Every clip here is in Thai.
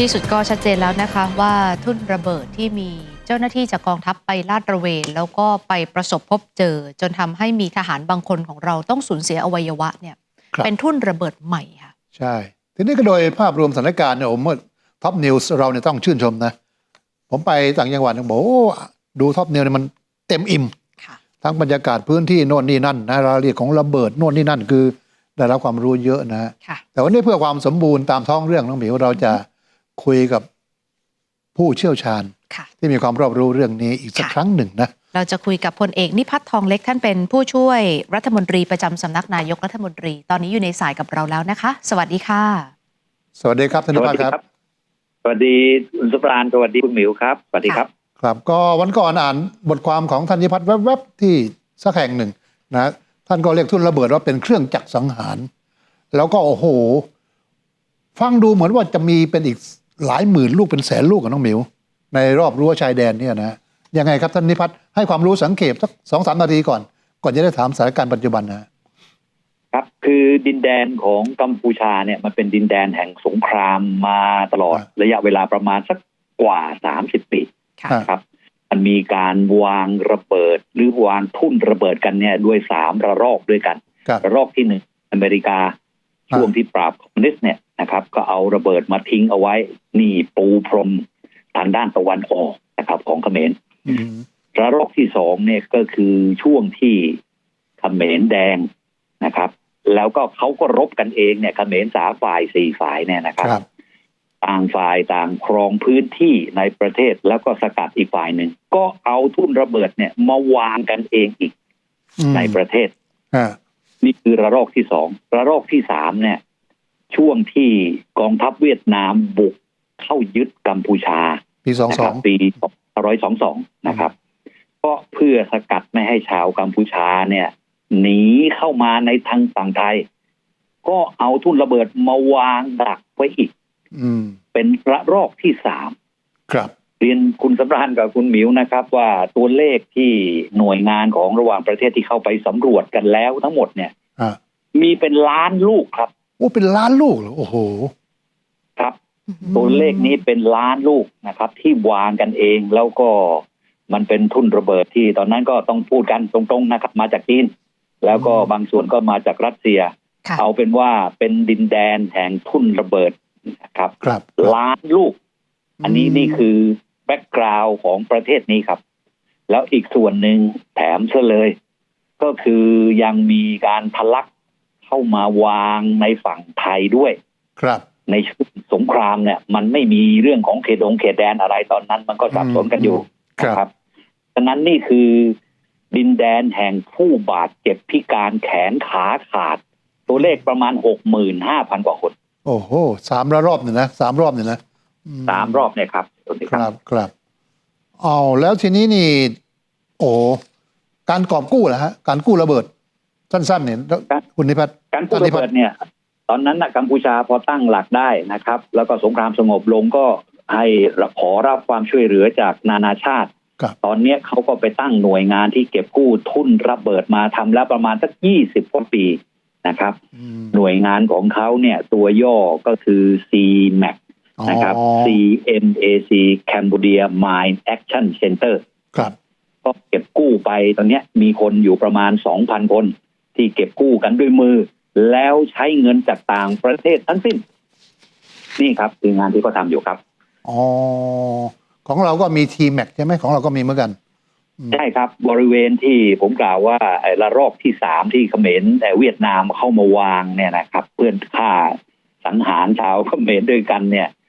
ที่สุดก็ชัดเจนแล้วนะคะว่าทุ่นระเบิดที่มีเจ้าหน้าที่จากกองทัพไปลาดตระเวน แล้วก็ไปประสบพบเจอ จนทำให้มีทหารบางคนของเราต้องสูญเสียอวัยวะเนี่ยครับเป็นทุ่นระเบิดใหม่ค่ะ ใช่ ทีนี้ก็โดยภาพรวมสถานการณ์เนี่ยผมว่าท็อปนิวส์เราเนี่ยต้องชื่นชมนะ ผมไปต่างจังหวัดเนี่ยบอกโอ้ดูท็อปนิวเนี่ยมันเต็มอิ่มค่ะทั้งบรรยากาศพื้นที่โน่นนี่นั่นนะรายละเอียดของระเบิดโน่นนี่นั่นคือได้รับความรู้เยอะนะค่ะแต่วันนี้เพื่อความสมบูรณ์ตามท้องเรื่องน้องหมิวเราจะ คุยกับผู้เชี่ยวชาญค่ะที่มีความรอบรู้เรื่องนี้อีกสักค่ะครั้งหนึ่งนะเราจะคุยกับพลเอกนิพัฒน์ทองเล็กท่านเป็นผู้ช่วยรัฐมนตรีประจำสำนักนายกรัฐมนตรี ตอนนี้อยู่ในสายกับเราแล้วนะคะ สวัสดีค่ะ สวัสดีครับท่านสนิวัพัสฒน์ดีครับครับ สวัสดีคุณสุปราณสวัสดีคุณหมิวครับสวัสดีครับ ครับก็วันก่อนอ่านบทความของท่านนิพัฒน์แวบๆที่สักแห่งหนึ่งนะท่านก็เรียกทุนระเบิดว่าเป็นเครื่องจักรสังหาร แล้วก็โอ้โห ฟังดูเหมือนว่าจะมีเป็นอีก หลายหมื่นลูกเป็นแสนลูกกับน้องหมิว ในรอบรั้วชายแดนเนี่ยนะยังไงครับท่านนิพัฒน์ให้ความรู้สังเกตสักสองสามนาทีก่อน ก่อนจะได้ถามสถานการณ์ปัจจุบันนะครับ คือดินแดนของกัมพูชาเนี่ยมันเป็นดินแดนแห่งสงครามมาตลอดอ่าระยะเวลาประมาณสักกว่า30ปีค่ะอ่าครับมันมีการวางระเบิดหรือวางทุ่นระเบิดกันเนี่ยด้วยสามระลอกด้วยกันครับระลอกที่หนึ่งอเมริกาอ่า ช่วงที่ปราบคอมมิวนิสต์เนี่ยนะครับ ก็เอาระเบิดมาทิ้งเอาไว้ นี่ปูพรมทางด้านตะวันออกนะครับ ของเขมรอืมระลอกที่สองเนี่ยก็คือช่วงที่เขมรแดงนะครับ แล้วก็เขาก็รบกันเองเนี่ยเขมรสามฝ่ายสี่ฝ่ายเนี่ยนะครับครับต่างฝ่ายต่างครองพื้นที่ในประเทศแล้วก็สกัดอีกฝ่ายหนึ่ง ก็เอาทุ่นระเบิดเนี่ยมาวางกันเองอีกอืมในประเทศอ่า นี่คือระลอกที่สองระลอกที่สามเนี่ย ช่วงที่กองทัพเวียดนามบุกเข้ายึดกัมพูชา ปีสองนะสคอรังบปี2522นะครับ ก็เพื่อสกัดไม่ให้ชาวกัมพูชาเนี่ยหนีเข้ามาในทางฝั่งไทย ก็เอาทุ่นระเบิดมาวางดักไว้อีกอืมเป็นระลอกที่สามครับ เรียนคุณสำราญกับคุณหมิวนะครับว่าตัวเลขที่หน่วยงานของระหว่างประเทศที่เข้าไปสำรวจกันแล้วทั้งหมดเนี่ยอ่ามีเป็นล้านลูกครับโอ้เป็นล้านลูกเหรอโอ้โห ครับ ตัวเลขนี้เป็นล้านลูกนะครับ ที่วางกันเองแล้วก็มันเป็นทุ่นระเบิดที่ตอนนั้นก็ต้องพูดกันตรงๆนะครับ มาจากจีนแล้วก็บางส่วนก็มาจากรัสเซียค่ะเอาเป็นว่าเป็นดินแดนแห่งทุ่นระเบิดนะครับครับล้านลูก อันนี้นี่คือ แบ็กกราวน์ของประเทศนี้ครับ แล้วอีกส่วนหนึ่งแถมเชื่อเลย ก็คือยังมีการทะลักเข้ามาวางในฝั่งไทยด้วย ครับ ในช่วงสงครามเนี่ย มันไม่มีเรื่องของเขตองเขตแดนอะไรตอนนั้น มันก็สับสนกันอยู่ครับนะครับฉะนั้นนี่คือดินแดนแห่งผู้บาดเจ็บพิการแขนขาขาด ตัวเลขประมาณหกหมื่นห้าพันกว่าคน โอ้โหสามระรอบเนี่ยนะสามรอบเนี่ยนะอืสามรอบเนี่ยครับ ตัวนี้คครัรับบครับเอาแล้วทีนี้นี่ โอ้การกอบกู้นะฮะ การกู้ระเบิด สั้นๆเนี่ยแล้วคุณนิพัฒน์การกู้ระเบิดเนี่ย ตอนนั้นนะกัมพูชาพอตั้งหลักได้นะครับ แล้วก็สงครามสงบลงก็ให้ขอรับความช่วยเหลือจากนานาชาติครับตอนเนี้ยเขาก็ไปตั้งหน่วยงานที่เก็บกู้ทุนระเบิดมาทำแล้วประมาณสักยี่สิบกว่าปีนะครับอืมหน่วยงานของเขาเนี่ย ตัวย่อก็คือ CMAC นะครับอ๋อ CMAC Cambodia Mine Action Center ครับ ก็เก็บกู้ไปตอนเนี้ยมีคนอยู่ประมาณ 2,000 คน ที่เก็บกู้กันด้วยมือ แล้วใช้เงินจากต่างประเทศทั้งสิ้น นี่ครับคืองานที่เขาทำอยู่ครับ อ๋อ ของเราก็มีทีแม็กใช่ไหมของเราก็มีเหมือนกันอืมใช่ครับบริเวณที่ผมกล่าวว่าไอ้ระลอกที่สามที่เขมรแต่เวียดนามเข้ามาวางเนี่ยนะครับ เพื่อนฆ่าสังหารชาวเขมรด้วยกันเนี่ยครับ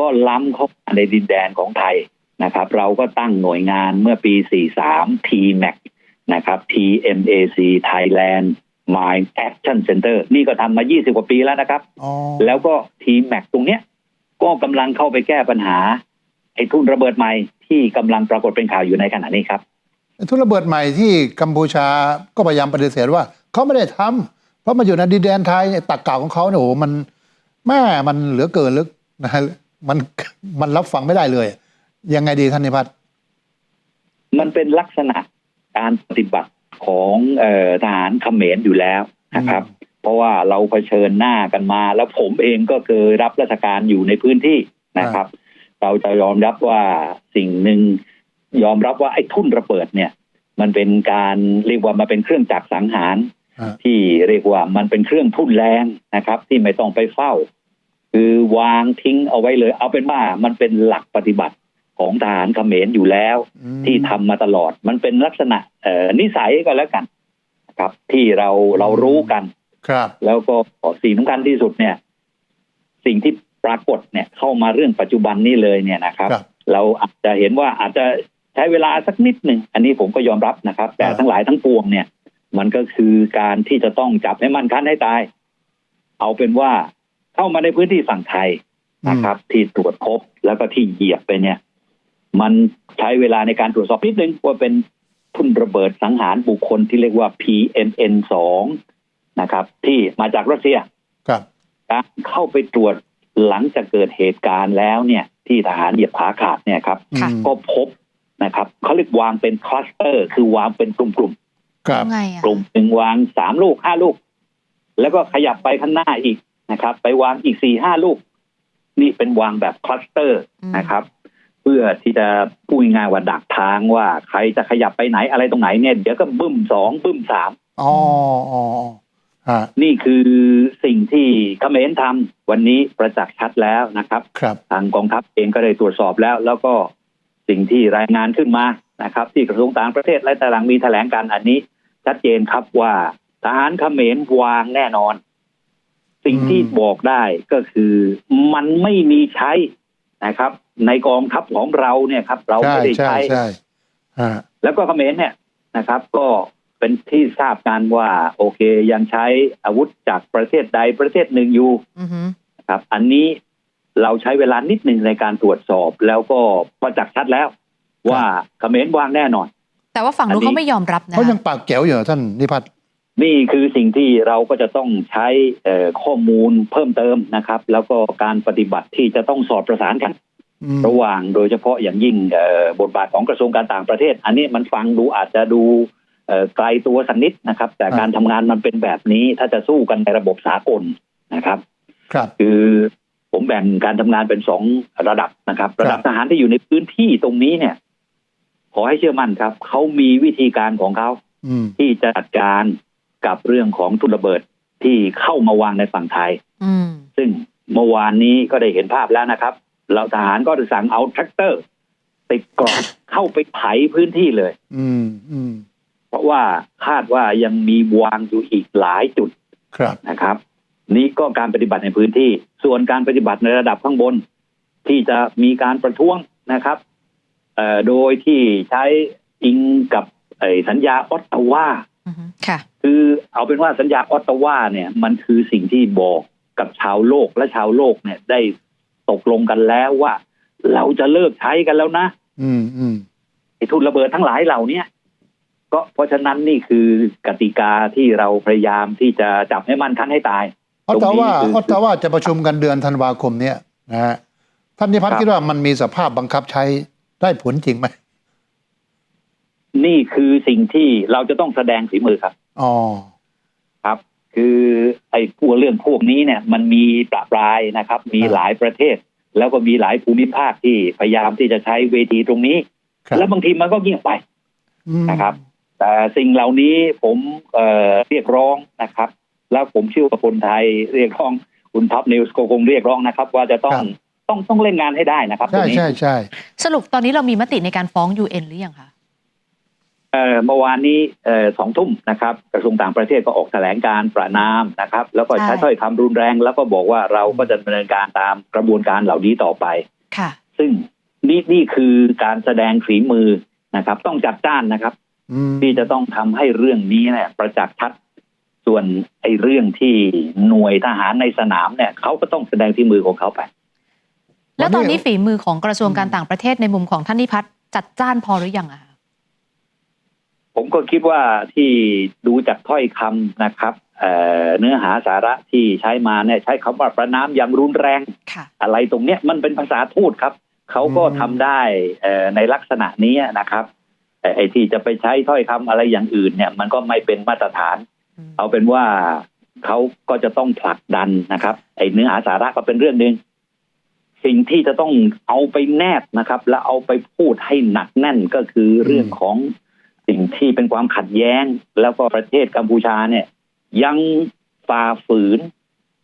ก็ล้ำเข้ามาในดินแดนของไทยนะครับ เราก็ตั้งหน่วยงานเมื่อปี 43 TMAC นะครับ TMAC Thailand Mine Action Center นี่ก็ทำมา 20 กว่าปีแล้วนะครับอ๋อแล้วก็ TMAC ตรงเนี้ย ก็กำลังเข้าไปแก้ปัญหา ไอ้ทุ่นระเบิดใหม่ที่กำลังปรากฏเป็นข่าวอยู่ในขณะนี้ครับ ทุนระเบิดใหม่ที่กัมพูชาก็พยายามปฏิเสธว่าเขาไม่ได้ทำเพราะมันอยู่ในดินแดนไทยเนี่ยตักกล่าวของเขาเนี่ยโอ้โหมันแม่มันเหลือเกินลึกนะฮะ มันมันรับฟังไม่ได้เลย ยังไงดีท่านนิพัฒน์มันเป็นลักษณะการปฏิบัติของเออทหารเขมรอยู่แล้วนะครับ เพราะว่าเราเผชิญหน้ากันมา แล้วผมเองก็เคยรับราชการอยู่ในพื้นที่นะครับ เราจะยอมรับว่าสิ่งหนึ่งยอมรับว่าไอ้ทุ่นระเบิดเนี่ย มันเป็นการเรียกว่ามันเป็นเครื่องจักรสังหารฮะที่เรียกว่ามันเป็นเครื่องทุ่นแรงนะครับ ที่ไม่ต้องไปเฝ้า คือวางทิ้งเอาไว้เลย เอาเป็นว่ามันเป็นหลักปฏิบัติของทหารเขมรอยู่แล้วอืมที่ทำมาตลอด มันเป็นลักษณะเอ่อนิสัยก็แล้วกันนะครับ ที่เราเรารู้กันครับ แล้วก็สิ่งสำคัญที่สุดเนี่ย สิ่งที่ปรากฏเนี่ย เข้ามาเรื่องปัจจุบันนี้เลยเนี่ยนะครับครับเราอาจจะเห็นว่าอาจจะใช้เวลาสักนิดหนึ่งอันนี้ผมก็ยอมรับนะครับ แต่อ่าทั้งหลายทั้งปวงเนี่ย มันก็คือการที่จะต้องจับให้มันคันให้ตาย เอาเป็นว่า เข้ามาในพื้นที่ฝั่งไทยนะครับ ที่ตรวจพบแล้วก็ที่เหยียบไปเนี่ย มันใช้เวลาในการตรวจสอบนิดนึงว่าเป็นทุนระเบิดสังหารบุคคลที่เรียกว่า PMN 2นะครับ ที่มาจากรัสเซียครับการเข้าไปตรวจหลังจากเกิดเหตุการณ์แล้วเนี่ย ที่ทหารเหยียบผาขาดเนี่ยครับค่ะอืมก็พบนะครับเขาเรียกวางเป็นคลัสเตอร์ คือวางเป็นกลุ่มครับไงอะๆกลุ่มหนึ่งวางสามลูกห้าลูก แล้วก็ขยับไปข้างหน้าอีก นะครับ ไปวางอีกสี่ห้าลูก นี่เป็นวางแบบคลัสเตอร์อืมนะครับ เพื่อที่จะพูดง่ายๆว่าดักทางว่าใครจะขยับไปไหนอะไรตรงไหนเนี่ยเดี๋ยวก็บึ้มสองบึ้มสามอ๋ออ๋อฮะนี่คือสิ่งที่เขมรทำวันนี้ประจักษ์ชัดแล้วนะครับครับทางกองทัพเองก็ได้ตรวจสอบแล้ว แล้วก็สิ่งที่รายงานขึ้นมานะครับ ที่กระทรวงต่างประเทศและต่างมีแถลงการอันนี้ ชัดเจนครับว่าทหารเขมรวางแน่นอน สิ่งที่บอกได้ก็คือมันไม่มีใช้นะครับ ในกองทัพของเราเนี่ยครับ เราใช่ไม่ได้ใช่ใช้ใช่ฮะแล้วก็เขมรเนี่ยนะครับ ก็เป็นที่ทราบกันว่า โอเคยังใช้อาวุธจากประเทศใดประเทศหนึ่งอยู่อือหือครับ อันนี้เราใช้เวลานิดหนึ่งในการตรวจสอบ แล้วก็ประจักษ์ชัดแล้ว ว่าเขมรวางแน่นอน แต่ว่าฝั่งนู้นอันนี้เขาไม่ยอมรับนะเขายังปากแจ๋วอยู่เหรอท่านนิพัฒน์ นี่คือสิ่งที่เราก็จะต้องใช้เอ่อข้อมูลเพิ่มเติมนะครับ แล้วก็การปฏิบัติที่จะต้องสอดประสานกันอืมระหว่างโดยเฉพาะอย่างยิ่งเอ่อบทบาทของกระทรวงการต่างประเทศ อันนี้มันฟังดูอาจจะดูเอ่อไกลตัวสักนิดนะครับ แต่การทำงานมันเป็นแบบนี้ถ้าจะสู้กันในระบบสากลนะครับ ครับ คือผมแบ่งการทำงานเป็นสองระดับนะครับ ระดับทหารที่อยู่ในพื้นที่ตรงนี้เนี่ย ขอให้เชื่อมั่นครับเขามีวิธีการของเขาอืมที่จะจัดการ กับเรื่องของทุนระเบิดที่เข้ามาวางในฝั่งไทยอืมซึ่งเมื่อวานนี้ก็ได้เห็นภาพแล้วนะครับ เราทหารก็ได้สั่งเอาแทรกเตอร์ ติดกรอบเข้าไปไถพื้นที่เลย อืมอืมเพราะว่าคาดว่ายังมีวางอยู่อีกหลายจุดครับนะครับ นี่ก็การปฏิบัติในพื้นที่ ส่วนการปฏิบัติในระดับข้างบน ที่จะมีการประท้วงนะครับเอ่อโดยที่ใช้อิงกับไอ้สัญญาออตตาวาอือหือ ค่ะ คือเอาเป็นว่าสัญญาออตตาวาเนี่ย มันคือสิ่งที่บอกกับชาวโลกและชาวโลกเนี่ยได้ตกลงกันแล้วว่า เราจะเลิกใช้กันแล้วนะ อืมอืมไอ้ทุนระเบิดทั้งหลายเหล่าเนี้ยก็เพราะฉะนั้นนี่คือกติกาที่เราพยายามที่จะจับให้มันคันให้ตายออตตาวาตรงนี้คือออตตาวาจะประชุมกันเดือนธันวาคมเนี้ยนะฮะท่านนิพัฒครัน์บคิดว่ามันมีสภาพบังคับใช้ได้ผลจริงไหม นี่คือสิ่งที่เราจะต้องแสดงฝีมือครับอ๋อครับ คือไอ้พวกเรื่องพวกนี้เนี่ย มันมีประปรายนะครับ มีครับหลายประเทศ แล้วก็มีหลายภูมิภาคที่พยายามที่จะใช้เวทีตรงนี้ครับแล้วบางทีมันก็เงียบไปอืมนะครับ แต่สิ่งเหล่านี้ผมเอ่อเรียกร้องนะครับ แล้วผมเชื่อว่าคนไทยเรียกร้องคุณท็อปนิวส์ก็คงเรียกร้องนะครับ ว่าจะต้องต้องต้องเล่นงานให้ได้นะครับตรใช่งนี้ใช่ใช่สรุปตอนนี้เรามีมติในการฟ้อง UN หรือยังคะ เอ่อเมื่อวานนี้เอ่อสองทุ่มนะครับ กระทรวงต่างประเทศก็ออกแถลงการประนามนะครับ แล้วก็ใช้ใช่ถ้อยคำรุนแรง แล้วก็บอกว่าเราก็จะดำเนินการตามกระบวนการเหล่านี้ต่อไปค่ะ ซึ่งนี่นี่คือการแสดงฝีมือนะครับ ต้องจัดจ้านนะครับอืมที่จะต้องทำให้เรื่องนี้เนี่ย ประจักษ์ชัด ส่วนไอ้เรื่องที่หน่วยทหารในสนามเนี่ยเขาก็ต้องแสดงฝีมือของเขาไป แล้วตอนนี้ฝีมือของกระทรวงการต่างประเทศในมุมของท่านนิพัฒน์จัดจ้านพอหรือยังอะคะ ผมก็คิดว่าที่ดูจากถ้อยคำนะครับเอ่อเนื้อหาสาระที่ใช้มาเนี่ยใช้คำว่าประนามอย่างรุนแรงค่ะอะไรตรงเนี้ยมันเป็นภาษาทูตครับ เขาก็ทำได้เอ่อในลักษณะนี้นะครับแต่ไอ้ที่จะไปใช้ถ้อยคำอะไรอย่างอื่นเนี่ย มันก็ไม่เป็นมาตรฐานอืมเอาเป็นว่าเขาก็จะต้องผลักดันนะครับ ไอ้เนื้อหาสาระก็เป็นเรื่องหนึ่งสิ่งที่จะต้องเอาไปแนบนะครับ และเอาไปพูดให้หนักแน่นก็คือเรื่องของ สิ่งที่เป็นความขัดแย้ง แล้วก็ประเทศกัมพูชาเนี่ย ยังฝ่าฝืน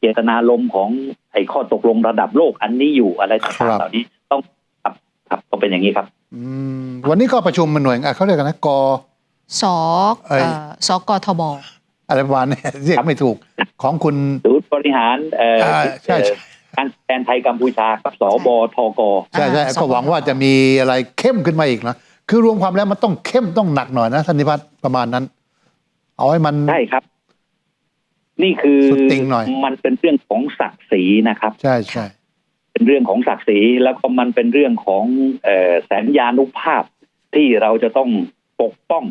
เจตนารมณ์ของไอ้ข้อตกลงระดับโลกอันนี้อยู่อะไรต่างๆเหล่านี้ต้องครับครับก็เป็นอย่างนี้ครับอืมวันนี้ก็ประชุมมันหน่วยอะเขาเรียกกันนะกสเอ้ยเอ่อสกทบอะไรประมาณเนี้เรียกไม่ถูกของคุณศูนย์บริหารเอ่ออ่าใช่ใช่เอ่อการแทนไทยกัมพูชาครับสบทกใช่ใช่อ่าก็หวังว่าจะมีอะไรเข้มขึ้นมาอีกนะ คือรวมความแล้วมันต้องเข้มต้องหนักหน่อยนะท่านนิพัฒน์ประมาณนั้น เอาให้มัน ใช่ครับ นี่คือสุดติ่งหน่อย มันเป็นเรื่องของศักดิ์ศรีนะครับ ใช่ใช่เป็นเรื่องของศักดิ์ศรีแล้วก็มันเป็นเรื่องของเอ่อแสนยานุภาพที่เราจะต้องปกป้อง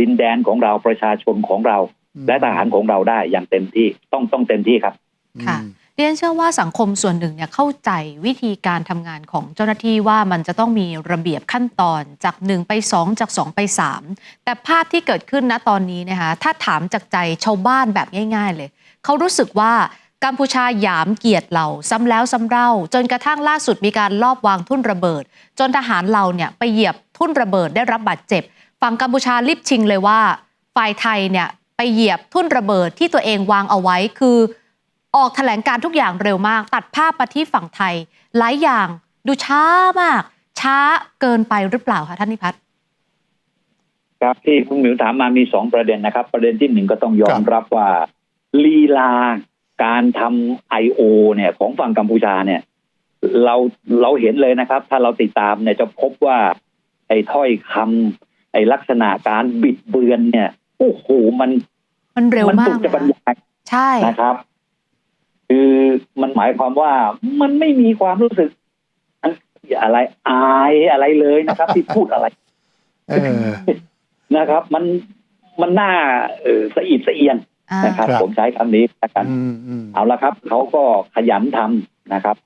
ดินแดนของเราประชาชนของเรา และทหารของเราได้อย่างเต็มที่ต้องต้องเต็มที่ครับค่ะอืม เรียนเชื่อว่าสังคมส่วนหนึ่งเนี่ยเข้าใจวิธีการทำงานของเจ้าหน้าที่ว่ามันจะต้องมีระเบียบขั้นตอนจาก 1 ไป 2 จาก 2 ไป 3 แต่ภาพที่เกิดขึ้นณตอนนี้นะคะถ้าถามจากใจชาวบ้านแบบง่าย ๆ เลย เขารู้สึกว่ากัมพูชาหยามเกียรติเราซ้ำแล้วซ้ำเล่า จนกระทั่งล่าสุดมีการลอบวางทุ่นระเบิด จนทหารเราเนี่ยไปเหยียบทุ่นระเบิดได้รับบาดเจ็บ ฝั่งกัมพูชารีบชิงเลยว่า ฝ่ายไทยเนี่ยไปเหยียบทุ่นระเบิดที่ตัวเองวางเอาไว้คือ ออกแถลงการทุกอย่างเร็วมาก ตัดภาพมาที่ฝั่งไทย หลายอย่างดูช้ามาก ช้าเกินไปหรือเปล่าคะท่านนิพัฒน์ครับที่คุณหมิวถามมามีสองประเด็นนะครับ ประเด็นที่หนึ่งก็ต้องยอมรับว่าลีลาการทำไอโอเนี่ย ของฝั่งกัมพูชาเนี่ย เราเราเห็นเลยนะครับ ถ้าเราติดตามเนี่ยจะพบว่า ไอ้ถ้อยคำไอ้ลักษณะการบิดเบือนเนี่ยโอ้โหมัน มันเร็วมัมากสุดจะบรรเลยนะยายใช่นะครับ คือมันหมายความว่ามันไม่มีความรู้สึกอันอะไรอายอะไรเลยนะครับ ที่พูดอะไรเออนะครับ มันมันน่าเออสะอิดสะเอียนอ่านะครับครับ ผมใช้คำนี้ละกันอืมอืมเอาละครับเขาก็ขยันทำนะครับ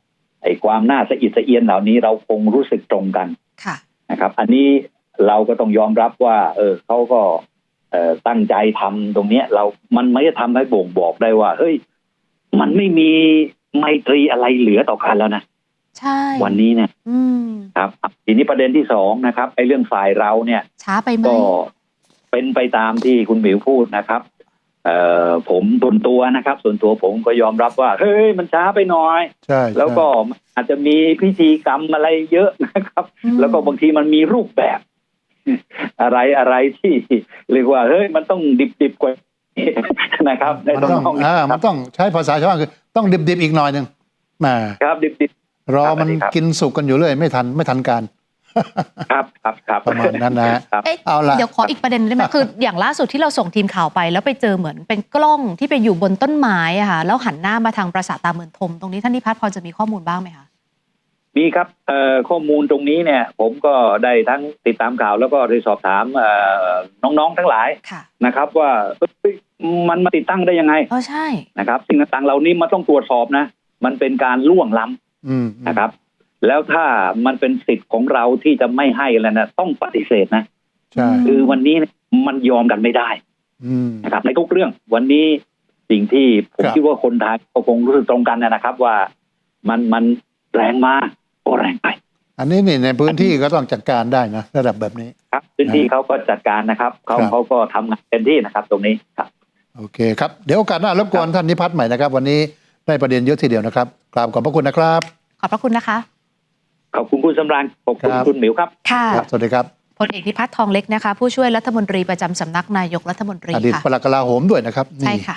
ไอ้ความน่าสะอิดสะเอียนเหล่านี้เราคงรู้สึกตรงกันค่ะนะครับ อันนี้เราก็ต้องยอมรับว่า เออเขาก็เอ่อตั้งใจทำตรงเนี้ยเรามันไม่ได้ทำให้บ่งบอกได้ว่าเฮ้ย มันไม่มีไมตรีอะไรเหลือต่อกันแล้วนะใช่วันนี้เนี่ยอืมครับ ทีนี้ประเด็นที่สองนะครับไอ้เรื่องฝ่ายเราเนี่ยช้าไปไหมก็เป็นไปตามที่คุณหมิวพูดนะครับเอ่อผมส่วนตัวนะครับ ส่วนตัวผมก็ยอมรับว่า เฮ้ยมันช้าไปหน่อยใช่แล้วก็อาจจะมีพิธีกรรมอะไรเยอะนะครับอืมแล้วก็บางทีมันมีรูปแบบ อะไรอะไรที่เรียกว่า เฮ้ยมันต้องดิบดิบๆกว่า นี้นะครับในมันต้องตรงนี้อ่าคมัรันบต้องใช้ภาษาชาวบ้านคือ ต้องดิบๆอีกหน่อยหนึ่งแหมครับดิบดิบ รอครับมันสวัสดีครับ กินสุกกันอยู่เลยไม่ทันไม่ทันการ ครับครับครับประมาณนั้นนะฮะ ครับ เอ๊ะเอาล่ะ เดี๋ยวขออีกประเด็นได้ไหมคืออย่างล่าสุดที่เราส่งทีมข่าวไป แล้วไปเจอเหมือนเป็นกล้องที่ไปอยู่บนต้นไม้อะค่ะแล้วหันหน้ามาทางปราสาทตาเมือนทม ตรงนี้ท่านนิพัฒน์พอจะมีข้อมูลบ้างไหมคะ มีครับเอ่อข้อมูลตรงนี้เนี่ย ผมก็ได้ทั้งติดตามข่าวแล้วก็ได้สอบถามเอ่อน้องๆทั้งหลายค่ะนะครับ ว่าเอ้ยมันมาติดตั้งได้ยังไงเออใช่นะครับ สิ่งต่างๆเหล่านี้มันต้องตรวจสอบนะ มันเป็นการล่วงล้ำอืมนะครับ แล้วถ้ามันเป็นสิทธิ์ของเราที่จะไม่ให้แล้วนะต้องปฏิเสธนะใช่คือวันนี้เนี่ยมันยอมกันไม่ได้อืมนะครับ ในทุกเรื่องวันนี้สิ่งที่ผมครับคิดว่าคนไทยก็คงรู้สึกตรงกันนะครับว่ามันมันแรงมากก็ แรงไป อันนี้นี่ในพื้นที่ก็ต้องจัดการได้นะระดับแบบนี้ครับ พื้นที่เขาก็จัดการนะครับเขาครับเขาก็ทำงานเต็มที่นะครับ ตรงนี้ครับ โอเคครับ เดี๋ยวโอกาสหน้ารบกวนท่านนิพัฒน์ใหม่นะครับ วันนี้ได้ประเด็นเยอะทีเดียวนะครับกราบขอบพระคุณนะครับ ขอบพระคุณนะคะ ขอบคุณคุณสำราญขอบคุณครับคุณหมิวครับค่ะครับสวัสดีครับพลเอกนิพัฒน์ทองเล็กนะคะ ผู้ช่วยรัฐมนตรีประจำสำนักนายกรัฐมนตรีอดีตค่ะปลัดกลาโหมด้วยนะครับนี่ใช่ค่ะ